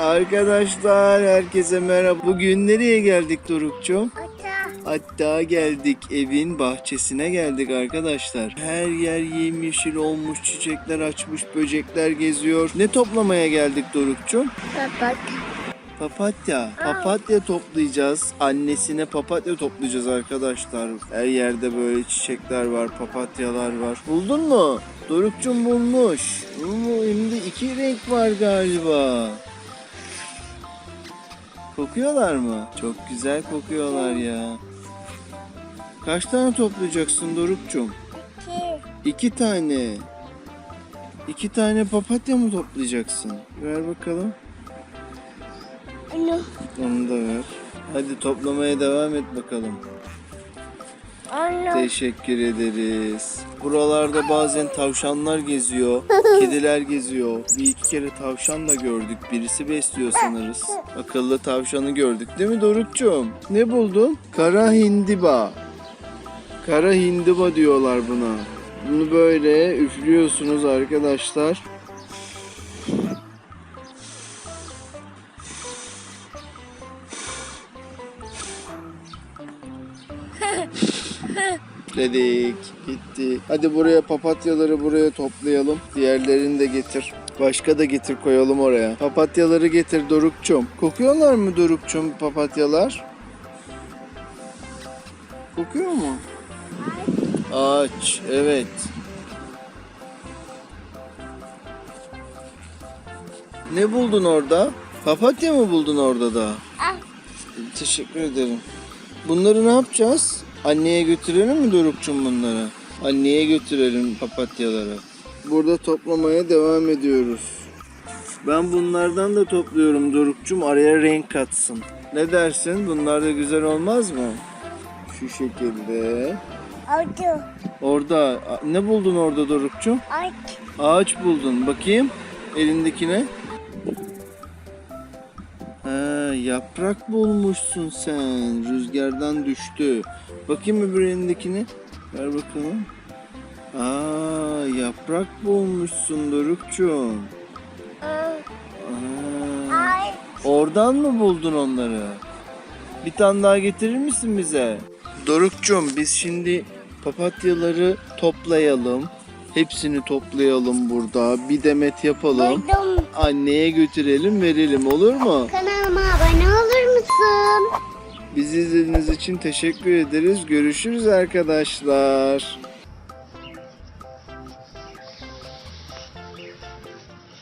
Arkadaşlar herkese merhaba. Bugün nereye geldik Dorukçum? Ata. Hatta geldik evin bahçesine geldik arkadaşlar. Her yer yemyeşil olmuş, çiçekler açmış, böcekler geziyor. Ne toplamaya geldik Dorukçum? Kapat. Papatya. Papatya toplayacağız. Annesine papatya toplayacağız arkadaşlar. Her yerde böyle çiçekler var, papatyalar var. Buldun mu? Dorukçum bulmuş. Oo, hem de iki renk var galiba. Kokuyorlar mı? Çok güzel kokuyorlar ya. Kaç tane toplayacaksın Dorukçum? İki. İki tane. İki tane papatya mı toplayacaksın? Ver bakalım. Onu. Onu da ver. Hadi toplamaya devam et bakalım. Onu. Teşekkür ederiz. Buralarda bazen tavşanlar geziyor, kediler geziyor. Bir iki kere tavşan da gördük. Birisi besliyor sanırız. Akıllı tavşanı gördük değil mi Dorukçum? Ne buldun? Kara hindiba. Kara hindiba diyorlar buna. Bunu böyle üflüyorsunuz arkadaşlar. Dedik gitti. Hadi buraya papatyaları buraya toplayalım. Diğerlerini de getir. Başka da getir koyalım oraya. Papatyaları getir Dorukçum. Kokuyorlar mı Dorukçum papatyalar? Kokuyor mu? Ağaç evet. Ne buldun orada? Papatya mı buldun orada da? Al. Teşekkür ederim. Bunları ne yapacağız? Anneye götürelim mi Dorukçum bunları? Anneye götürelim papatyaları. Burada toplamaya devam ediyoruz. Ben bunlardan da topluyorum Dorukçum araya renk katsın. Ne dersin? Bunlar da güzel olmaz mı? Şu şekilde. Orada a- ne buldun orada Dorukçum? Aç. Ağaç buldun. Bakayım elindekine. Yaprak bulmuşsun sen. Rüzgardan düştü. Bakayım öbür elindekini. Ver bakalım. Aa, yaprak bulmuşsun Dorukçum. Aa, oradan mı buldun onları? Bir tane daha getirir misin bize? Dorukçum biz şimdi papatyaları toplayalım. Hepsini toplayalım burada. Bir demet yapalım. Anneye götürelim verelim olur mu? Abone olur musun? Bizi izlediğiniz için teşekkür ederiz. Görüşürüz arkadaşlar.